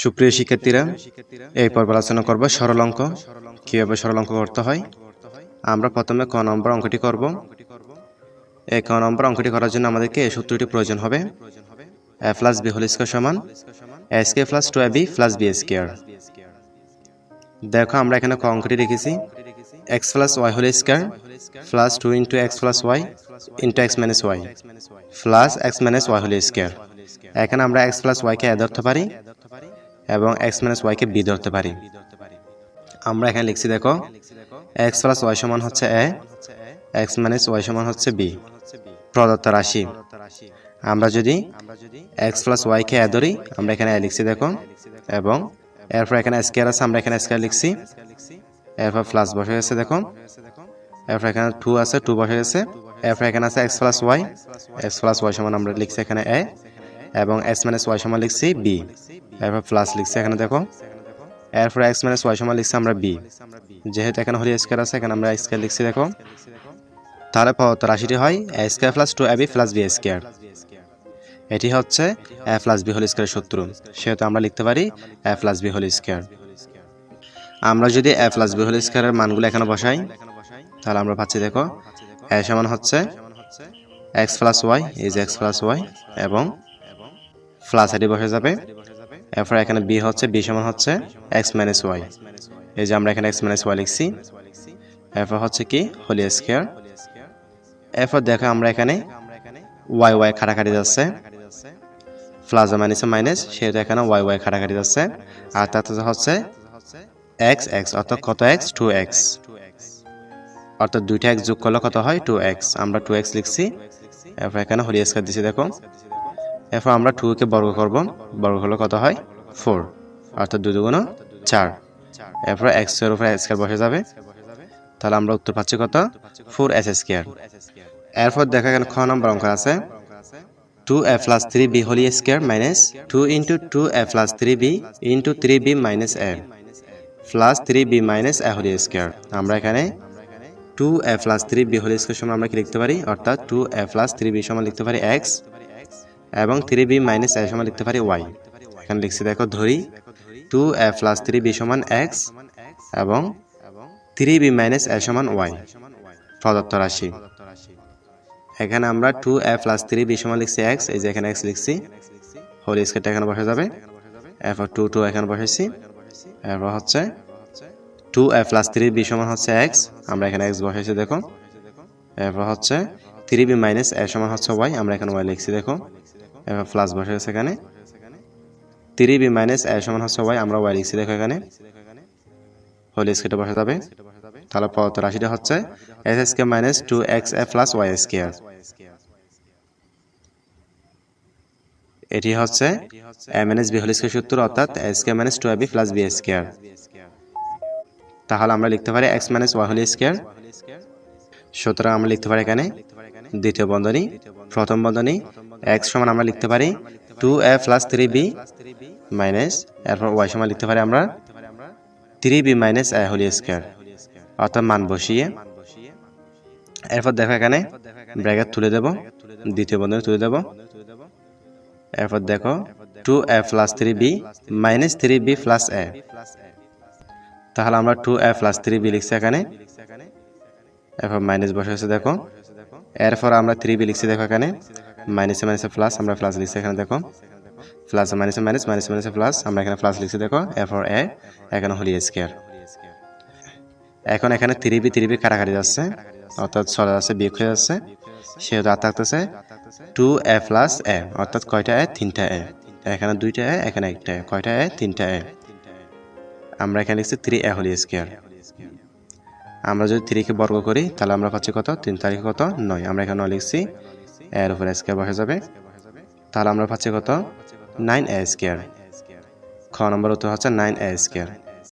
সুপ্রিয় শিক্ষার্থীরা, এই পর্ব আলোচনা করব সরল অঙ্ক। কীভাবে সরল অঙ্ক করতে হয়? আমরা প্রথমে ক নম্বর অঙ্কটি করব। এই ক নম্বর অঙ্কটি করার জন্য আমাদেরকে এই সূত্রটি প্রয়োজন হবে। A plus B whole square সমান A square plus two A B plus B square দেখো, আমরা এখানে ক অঙ্কটি রেখেছি। X plus Y whole square plus two into X plus Y into X minus Y plus X minus Y whole square এখানে আমরা x plus ওয়াইকে এ ধরতে পারি। এবং এক্স মাইনাস ওয়াইকে বি ধরতে পারি। আমরা এখানে লিখছি, দেখো এক্স প্লাস ওয়াই সমান হচ্ছে এ এক্স মাইনাস ওয়াই সমান হচ্ছে বি প্রদত্ত রাশি। আমরা যদি এক্স প্লাস ওয়াইকে এ ধরি, আমরা এখানে এ লিখছি, দেখো, এবং এরপর এখানে স্কেয়ার আছে, আমরা এখানে স্কেয়ার লিখছি। এরপর প্লাস বসে গেছে, দেখো। এরপর এখানে টু আছে টু বসে গেছে। এরপর এখানে আছে X plus Y X plus Y সমান আমরা লিখছি এখানে এ এবং এক্স মাইনাস ওয়াই সমান লিখছি বি এরপর প্লাস লিখছি, এখানে দেখো। এরপর এক্স মাইনাস ওয়াই সমান লিখছি আমরা বি যেহেতু এখানে হলি স্কোয়ার আছে, এখানে আমরা স্কোয়ার লিখছি, দেখো। তাহলে রাশিটি হয় A square plus two A B plus B square এটি হচ্ছে A plus B whole square শত্রু। সেহেতু আমরা লিখতে পারি A plus B whole square আমরা যদি এ প্লাস বি হোল স্কোয়ারের মানগুলো এখানে বসাই, তাহলে আমরা পাচ্ছি, দেখো। এ সমান হচ্ছে X plus Y is X plus Y এবং প্লাস এটি বসে যাবে এরপর এখানে বি হচ্ছে বি সমান হচ্ছে এক্স মাইনাস ওয়াই এই যে আমরা এখানে এক্স মাইনাস ওয়াই লিখছি। এরপর হচ্ছে কি, হোলি স্কোয়ার। এরপর দেখো আমরা এখানে ওয়াই ওয়াই খাটাখাটি যাচ্ছে। প্লাস মাইনাসে মাইনাস সেহেতু এখানে ওয়াই ওয়াই খাটাখাটি যাচ্ছে। আর তাতে হচ্ছে এক্স এক্স অর্থাৎ কত এক্স টু এক্স অর্থাৎ দুইটা এক্স যোগ করলে কত হয়? টু এক্স আমরা টু এক্স লিখছি। এরপর এখানে হোলি স্কোয়ার দিচ্ছি, দেখো। এরপর আমরা টুকে বর্গ করব। বর্গ করলে কত হয়? ফোর অর্থাৎ দুই দুগুণ চার। এরপর এক্স স্কোয়ার উপরে এক্স স্কোয়ার বসে যাবে। তাহলে আমরা উত্তর পাচ্ছি কত? ফোর এস স্কোয়ার এরপর দেখা গেল খ নম্বর অঙ্ক আছে। Two A plus three B whole square minus two into two A plus three B into three B minus A plus three B minus A whole square আমরা এখানে two A plus three B whole square সমান আমরা কি লিখতে পারি? অর্থাৎ two A plus three B সমান লিখতে পারি এক্স এবং থ্রি বি মাইনাস এ সমান লিখতে পারি ওয়াই এখানে লিখছি, দেখো, ধরি two A plus three B সমান এক্স এবং থ্রি বি মাইনাস এ সমান ওয়াই প্রদত্ত রাশি। এখানে আমরা two A plus three B সমান লিখছি এক্স এই যে এখানে এক্স লিখছি হোল স্কেটটা এখানে বসে যাবে। এরপর টু টু এখানে বসেছি। এরপর হচ্ছে two A plus three B সমান হচ্ছে এক্স আমরা এখানে এক্স বসেছি, দেখো। এরপর হচ্ছে থ্রি বি মাইনাস এ সমান হচ্ছে ওয়াই আমরা এখানে ওয়াই লিখছি, দেখো। প্লাস বসে গেছে এখানে। থ্রি বি মাইনাস এ সমান হচ্ছে ওয়াই আমরা ওয়াই লিখছি, দেখো এখানে। হোল স্কেটে বসে যাবে। তাহলে পরত রাশিটা হচ্ছে S S K minus two X A plus Y এটি হচ্ছে A minus B whole square সূত্র, অর্থাৎ S K minus two A B plus B square তাহলে আমরা লিখতে পারি X minus Y whole square সুতরাং আমরা লিখতে পারি এখানে দ্বিতীয় বন্ধনী, প্রথম বন্ধনী, এক্স সমান আমরা লিখতে পারি two A plus three B minus, এরপর ওয়াই সমান লিখতে পারি আমরা three B minus A whole square, অর্থাৎ মান বসিয়ে। এরপর দেখো এখানে ব্র্যাকেট তুলে দেব, দ্বিতীয় বন্ধনী তুলে দেব। এরপর দেখো two A plus three B minus three B plus A. তাহলে আমরা two A plus three B লিখছি এখানে। এরপর মাইনাস বসে আছে দেখো। এরপর আমরা থ্রি বি লিখছি দেখো এখানে। মাইনাসে মাইনাসে প্লাস আমরা প্লাস লিখছি এখানে দেখো। প্লাস মাইনাসে মাইনাস মাইনাস মাইনাসে প্লাস আমরা এখানে প্লাস লিখছি দেখো। এরপর এ এখানে হলি স্কোয়ার এখন এখানে থ্রি বি থ্রি বি কাটাকাটি যাচ্ছে। অর্থাৎ চলে যাচ্ছে, বিয়োগ হয়ে যাচ্ছে। সেহেতু আর থাকতেছে। টু এ প্লাস এ অর্থাৎ কয়টা এ তিনটা এ এখানে দুইটা এ এখানে একটা এ কয়টা এ তিনটা এ আমরা এখানে লিখছি থ্রি এ হলি স্কোয়ার আমরা যদি থ্রিকে বর্গ করি, তাহলে আমরা পাচ্ছি কত? তিন তারিখে কত? নয়। আমরা এখানে নয় লিখছি। এর উপরে স্কেয়ার বসে যাবে। তাহলে আমরা পাচ্ছি কত? নাইন এ স্কোয়ার খ নম্বর উত্তর হচ্ছে নাইন এ স্কোয়ার